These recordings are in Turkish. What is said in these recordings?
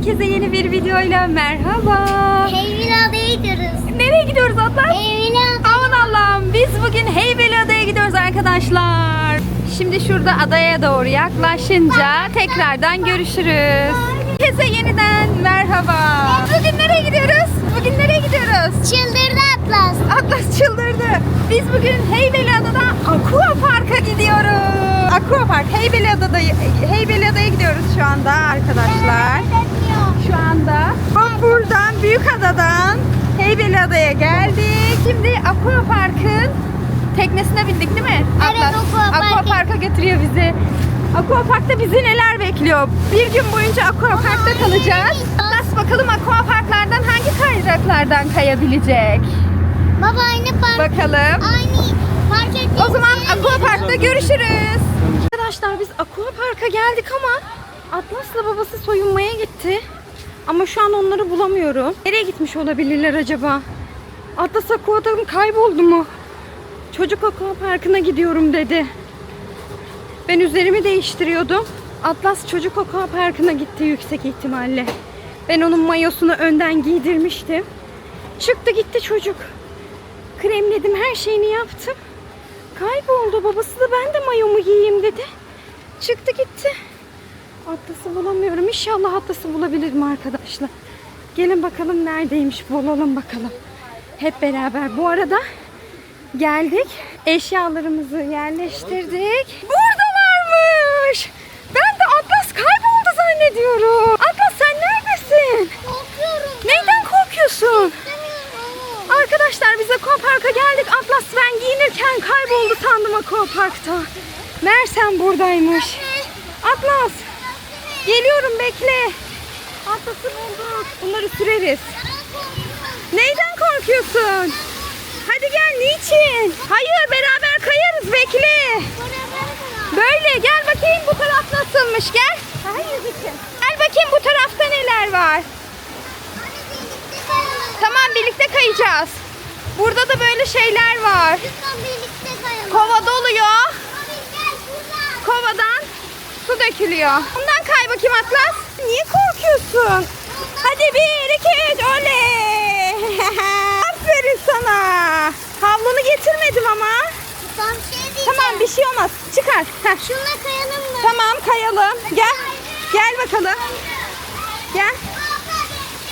Herkese yeni bir videoyla merhaba. Heyvilada'ya gidiyoruz. Nereye gidiyoruz Atlas? Heyvilada. Aman Allah'ım biz bugün Heybeliada'ya gidiyoruz arkadaşlar. Şimdi şurada adaya doğru yaklaşınca tekrardan görüşürüz. Herkese yeniden merhaba. Bugün nereye gidiyoruz? Bugün nereye gidiyoruz? Çıldırdı Atlas. Atlas çıldırdı. Biz bugün Heybeliada'da Aqua Park'a gidiyoruz. Aqua Park Heybeliada'da Heybeliada'ya gidiyoruz şu anda arkadaşlar. Şu anda buradan Büyükada'dan Heybeliada'ya geldik. Şimdi Aqua Park'ın teknesine bindik değil mi? Evet, Aqua Park'a. Götürüyor bizi. Aqua Park'ta bizi neler bekliyor? Bir gün boyunca Aqua Park'ta kalacağız. Atlas bakalım Aqua Park'lardan hangi kaydıraklardan kayabilecek? Baba aynı park. Bakalım. Aynı park O zaman Aqua. Park'ta görüşürüz. Arkadaşlar biz Aqua Park'a geldik ama Atlas'la babası soyunmaya gitti. Ama şu an onları bulamıyorum. Nereye gitmiş olabilirler acaba? Atlas Aqua'dan kayboldu mu? Çocuk Aqua Parkı'na gidiyorum dedi. Ben üzerimi değiştiriyordum. Atlas çocuk Aqua Parkı'na gitti yüksek ihtimalle. Ben onun mayosunu önden giydirmiştim. Çıktı gitti çocuk. Kremledim her şeyini yaptım. Kayboldu. Babası da ben de mayomu giyeyim dedi. Çıktı gitti. Atlas'ı bulamıyorum. İnşallah Atlas'ı bulabilirim arkadaşlar. Gelin bakalım neredeymiş bulalım bakalım. Hep beraber. Bu arada geldik. Eşyalarımızı yerleştirdik. Buradalarmış. Ben de Atlas kayboldu zannediyorum. Atlas sen neredesin? Korkuyorum. Neyden korkuyorsun? Arkadaşlar biz Aquapark'a geldik. Atlas ben giyinirken kayboldu sandım Aquapark'ta. Mersem buradaymış. Atlas geliyorum bekle. Atlas'ı bulduk. Bunları süreriz. Neyden korkuyorsun? Hadi gel niçin? Hayır beraber kayarız bekle. Böyle gel bakayım bu taraf nasılmış gel. Hayır için. Gel bakayım bu tarafta neler var. Tamam birlikte kayacağız. Burada da böyle şeyler var. Kova doluyor. Kovadan su dökülüyor. Ondan kay bakayım Atlas. Niye korkuyorsun? Hadi bir, iki, üç, oley. Aferin sana. Havlunu getirmedim ama. Tam şey diyeceğim. Tamam bir şey olmaz. Çıkar. Heh. Şununla kayalım mı? Tamam kayalım. Gel. Gel bakalım. Gel.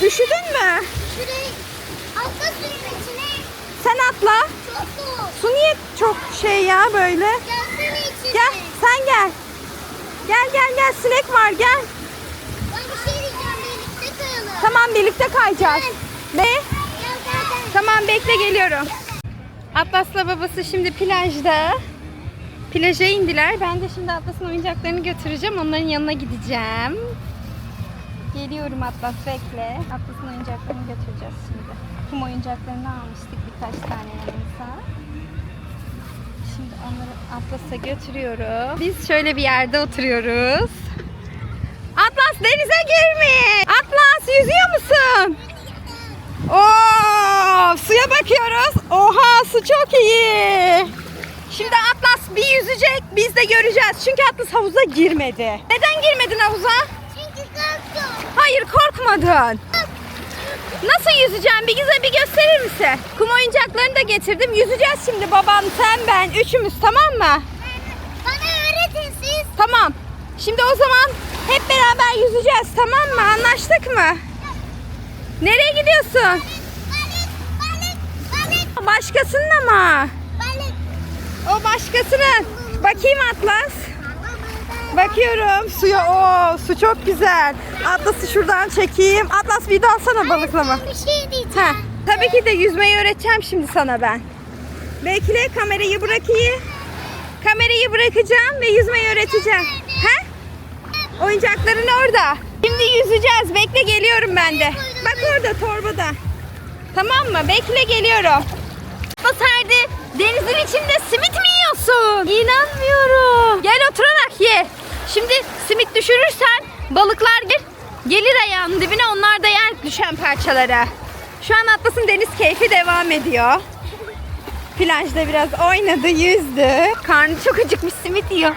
Üşüdün mü? Şurayı atla suyun içine. Sen atla. Çok soğuk. Su niye çok şey ya böyle? Gelsene içine. Gel sen gel. Gel gel gel sinek var gel. Ben bir şey diyeceğim. Birlikte kayalım. Tamam birlikte kayacağız. Be. Tamam bekle geliyorum. Atlas'la babası şimdi plajda. Plaja indiler. Ben de şimdi Atlas'ın oyuncaklarını götüreceğim. Onların yanına gideceğim. Geliyorum Atlas bekle. Atlas'ın oyuncaklarını götüreceğiz şimdi. Kum oyuncaklarını almıştık birkaç tane yanımıza. Şimdi onları Atlas'a götürüyorum. Biz şöyle bir yerde oturuyoruz. Atlas denize girme. Atlas yüzüyor musun? Oo, suya bakıyoruz. Oha su çok iyi. Şimdi Atlas bir yüzecek biz de göreceğiz. Çünkü Atlas havuza girmedi. Neden girmedin havuza? Çünkü korktum. Hayır korkmadın. Nasıl yüzeceğim? Bir güzel bir gösterir misin? Kum oyuncaklarını da getirdim. Yüzeceğiz şimdi babam, sen, ben. Üçümüz tamam mı? Bana öğretin siz. Tamam. Şimdi o zaman hep beraber yüzeceğiz tamam mı? Anlaştık mı? Nereye gidiyorsun? Balık, balık, balık, Başkasının ama. balık. O başkasının. Bakayım Atlas. Bakıyorum suya. Oo su çok güzel. Atlas'ı şuradan çekeyim. Atlas bir dalsana balıklama. Bir şey diyeceğim. Ha, tabii ki de yüzmeyi öğreteceğim şimdi sana ben. Bekle kamerayı bırakayım. Kamerayı bırakacağım ve yüzmeyi öğreteceğim. Ha? Oyuncakların orada. Şimdi yüzeceğiz. Bekle geliyorum ben de. Bak orada torbada. Tamam mı? Bekle geliyorum. Basardı. Denizin içinde simit mi yiyorsun? İnanmıyorum. Gel oturarak ye. Şimdi simit düşürürsen balıklar gelir, gelir ayağının dibine onlar da yer düşen parçalara. Şu an Atlas'ın deniz keyfi devam ediyor. Plajda biraz oynadı, yüzdü. Karnı çok acıkmış, simit yiyor.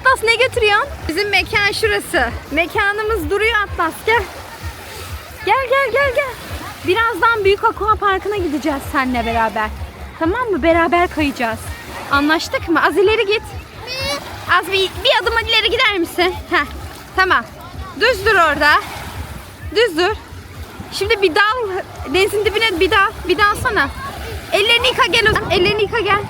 Atlas ne götürüyorsun? Bizim mekan şurası. Mekanımız duruyor Atlas, gel. Gel gel gel gel. Birazdan büyük aqua parkına gideceğiz seninle beraber. Tamam mı? Beraber kayacağız. Anlaştık mı? Az ileri git. Az bir, bir adım ileri gider misin? Heh. Tamam. Düz dur orada. Düz dur. Şimdi bir dal. Denizin dibine bir dal. Bir dalsana. Ellerini yıka gel. Ellerini yıka gel.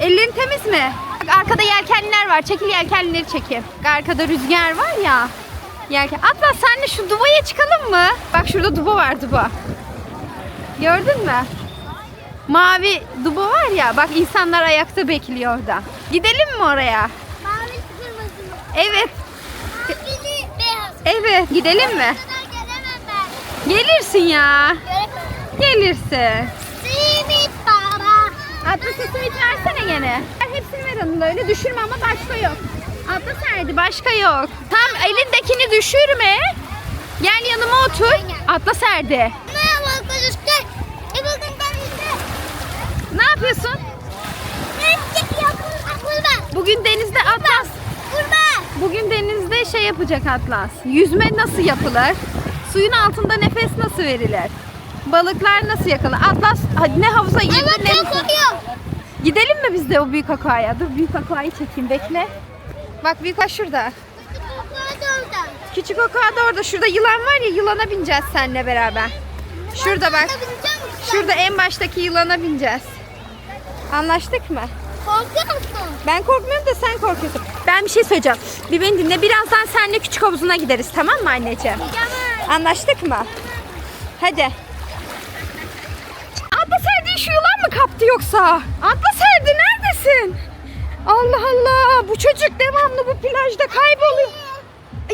Ellerin temiz mi? Bak arkada yelkenliler var. Çekil yelkenlileri. Bak Arkada rüzgar var ya. Yelken. Atlas senle şu duvaya çıkalım mı? Bak şurada duba var duba. Gördün mü? Mavi duba var ya. Bak insanlar ayakta bekliyor orada. Gidelim mi oraya? Mavi kırmızı. Evet. Mavili beyaz. Evet. Gidelim mi? Gelirsin ya. Gelirsin. Simit baba. Atlas'a simit versene gene. Hepsini ver Anıl öyle düşürme ama başka yok. Atlas nerede? Başka yok. Tam elindekini düşürme. Gel yanıma otur. Merhaba arkadaşlar. E. Ne yapıyorsun? Bugün denizde Atlas. Bugün denizde şey yapacak Atlas. Yüzme nasıl yapılır? Suyun altında nefes nasıl verilir? Balıklar nasıl yakalanır? Atlas ne havuza girdi Evet ne... kokuyorum. Gidelim mi biz de o büyük akvaya? Dur büyük akvayı çekeyim bekle. Bak büyük akva şurada. Küçük akva da orada. Şurada yılan var ya yılana bineceğiz seninle beraber. Şurada bak. Şurada en baştaki yılana bineceğiz. Anlaştık mı? Korkuyor musun? Ben korkmuyorum da sen korkuyorsun. Ben bir şey söyleyeceğim. Bir beni dinle. Birazdan seninle küçük havuzuna gideriz tamam mı anneciğim? Anlaştık mı? Hadi. Kaptı yoksa? Atlas Erdi neredesin? Allah Allah bu çocuk devamlı bu plajda kayboluyor.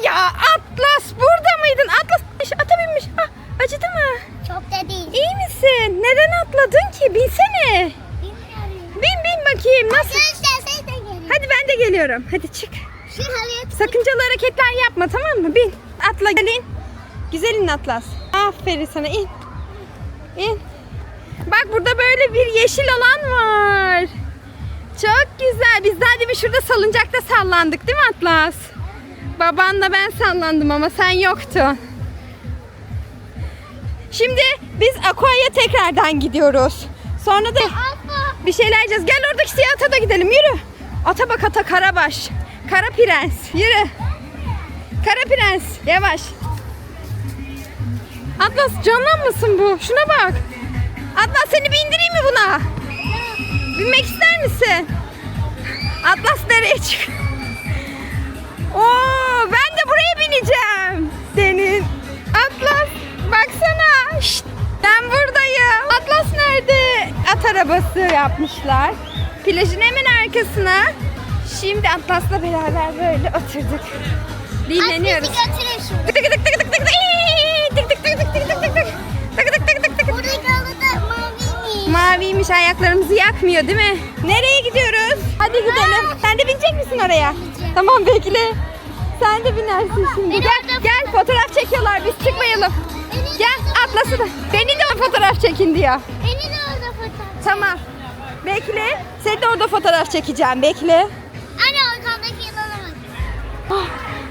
Ya Atlas burada mıydın? Atlas ata binmiş. Ah, acıdı mı? Çok da değil. İyi misin? Neden atladın ki? Binsene. Bilmiyorum. Bin bin bakayım nasıl? Arkadaşlar sen de gelin. Hadi ben de geliyorum. Hadi çık. Şu halıya Sakıncalı hareketler yapma tamam mı? Bin. Atla gelin. Güzelin Atlas. Aferin sana in. İn. Bak burada böyle bir yeşil alan var. Çok güzel. Biz daha demin şurada salıncakta sallandık değil mi Atlas? Babanla ben sallandım ama sen yoktun. Şimdi biz Aqua'ya tekrardan gidiyoruz. Sonra da bir şeyler yiyeceğiz. Gel oradaki siyah ata da gidelim. Yürü. Ata bak ata karabaş. Kara prens. Yürü. Kara prens. Yavaş. Atlas canlanmasın bu. Şuna bak. Atlas seni bindireyim mi buna? Binmek ister misin? Atlas nereye çık? Oo, ben de buraya bineceğim. Senin. Atlas baksana. Şşt, ben buradayım. Atlas nerede? At arabası yapmışlar. Plajın hemen arkasına. Şimdi Atlas'la beraber böyle oturduk. Dinleniyoruz. Bizi götürün şimdi. Tık tık tık tık tık Maviymiş ayaklarımızı yakmıyor değil mi? Nereye gidiyoruz? Hadi gidelim. Sen de binecek misin oraya? Tamam bekle. Sen de binersin şimdi. Gel, gel fotoğraf çekiyorlar biz çıkmayalım. Gel Atlas'ı da. Beni de fotoğraf çekin diyor. Beni de orada fotoğraf. Tamam. Bekle. Seni de orada fotoğraf çekeceğim. Bekle. Anne ortamdaki yılana bak. Ah,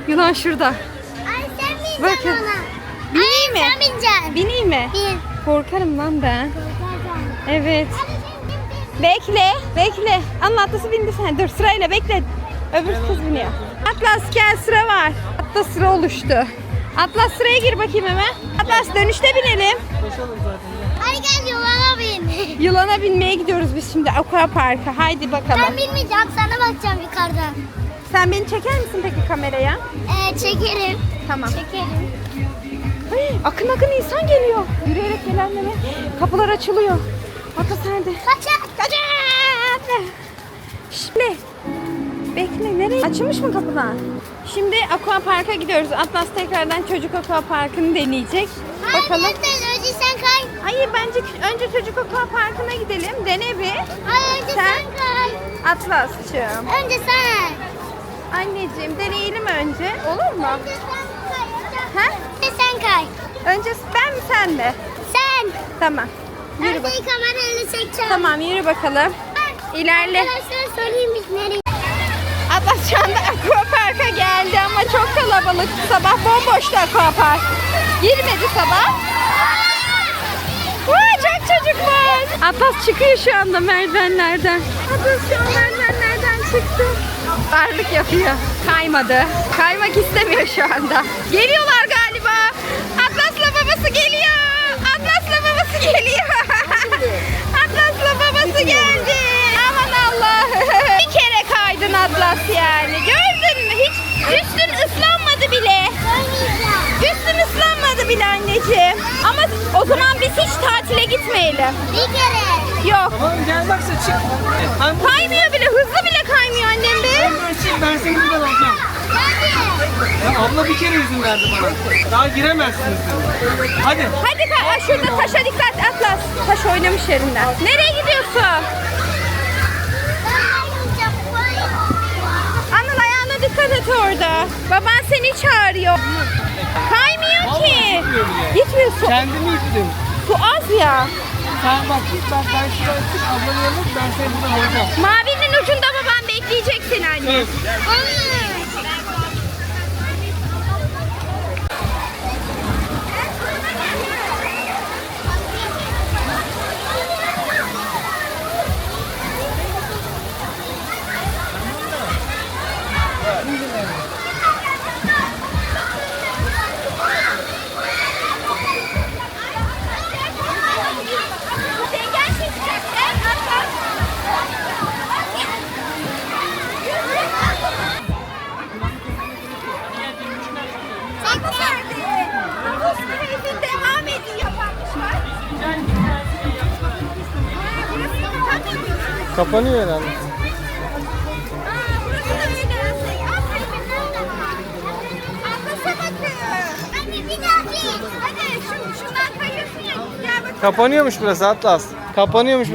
yılan şurada. Ay sen bineceksin Bakın. ona. Bineyim mi? Sen bineceksin. Bineyim mi? Bin. Korkarım lan ben. Korkacaksın. Evet. Bekle, bekle. Anla Atlas'ı bindi sen. Dur sırayla bekle. Öbür kız biniyor. Atlas gel sıra var. Atlas sıra oluştu. Atlas sıraya gir bakayım hemen. Atlas dönüşte binelim. Hadi gel yılana bin. Yılana binmeye gidiyoruz biz şimdi Aqua Park'a. Haydi bakalım. ben binmeyeceğim sana bakacağım yukarıdan. Sen beni çeker misin peki kameraya? Ee, çekerim. Tamam. Çekerim. Ay, akın akın insan geliyor. Yürüyerek gelenlere kapılar açılıyor. Atlas nerede? Kaçak. Kaçın! Şimdi bekle nereye? Açılmış mı kapılar? Şimdi Aqua Park'a gidiyoruz. Atlas tekrardan çocuk Aqua Park'ını deneyecek. Bakalım. Hayır sen önce sen kay. Hayır bence önce çocuk Aqua Park'ına gidelim. Dene bir. Hayır önce Sen? sen, kay. Atlas'cığım. Önce sen. Anneciğim deneyelim önce. Olur mu? Önce sen kay. Ha? Önce sen kay. Önce ben mi sen mi? Sen. Tamam. Yürü bak. kamerayla çekeceğim. Tamam yürü bakalım. İlerle. Arkadaşlar söyleyeyim biz nereye? Atlas şu anda Aqua Park'a geldi ama çok kalabalık. Sabah bomboştu Aqua Park. Girmedi sabah. Vay çok çocuk var. Atlas çıkıyor şu anda merdivenlerden. Atlas şu an merdivenlerden çıktı. Darlık yapıyor. Kaymadı. Kaymak istemiyor şu anda. Geliyorlar o zaman biz hiç tatile gitmeyelim. Bir kere. Yok. Tamam gel baksa çık. Ben bu Kaymıyor bile. Hızlı bile kaymıyor annem be. ben çık ben seni buradan alacağım. Ya abla bir kere izin verdi bana. Daha giremezsiniz dedi. Hadi. Hadi kay. Aa, şurada taşa dikkat Atlas. Taş oynamış yerinden. Nereye gidiyorsun? Anıl ayağına dikkat et orada. Baban seni çağırıyor. Kaymıyor ki. gitmiyor bile. Gitmiyor su. Kendimi ittim. Su az ya. Sen bak git bak ben şuradan çık ablanın yanına git, ben seni buradan alacağım. Mavinin ucunda baban bekleyecek seni anne. Evet. devam Gel bak. Kapanıyormuş burası Atlas. Kapanıyormuş.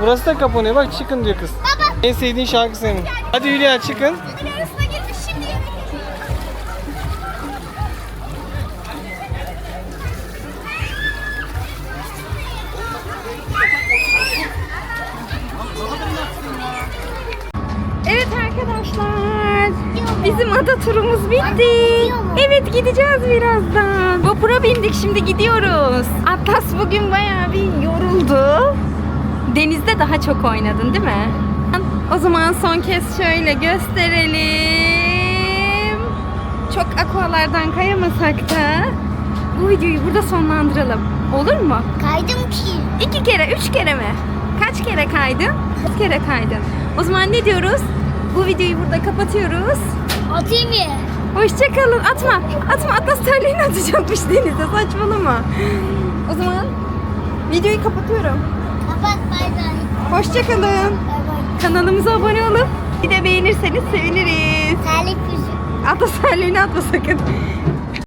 Burası da kapanıyor. Bak çıkın diyor kız. Baba. En sevdiğin şarkı senin. Hadi Hülya çıkın. Arkadaşlar. Bizim ada turumuz bitti. Evet gideceğiz birazdan. Vapura bindik şimdi gidiyoruz. Atlas bugün bayağı bir yoruldu. Denizde daha çok oynadın değil mi? O zaman son kez şöyle gösterelim. Çok akvalardan kayamasak da bu videoyu burada sonlandıralım. Olur mu? Kaydım ki. İki kere, üç kere mi? Kaç kere kaydın? Üç kere kaydın. O zaman ne diyoruz? Bu videoyu burada kapatıyoruz. Atayım ya. Hoşçakalın. Atma. Atma. Atlas terliğini atacakmış denize. Saçmalama. O zaman videoyu kapatıyorum. Kapat bay bay. Hoşçakalın. Bay bay. Kanalımıza abone olup bir de beğenirseniz seviniriz. Terlik yüzü. Atlas terliğini atma sakın.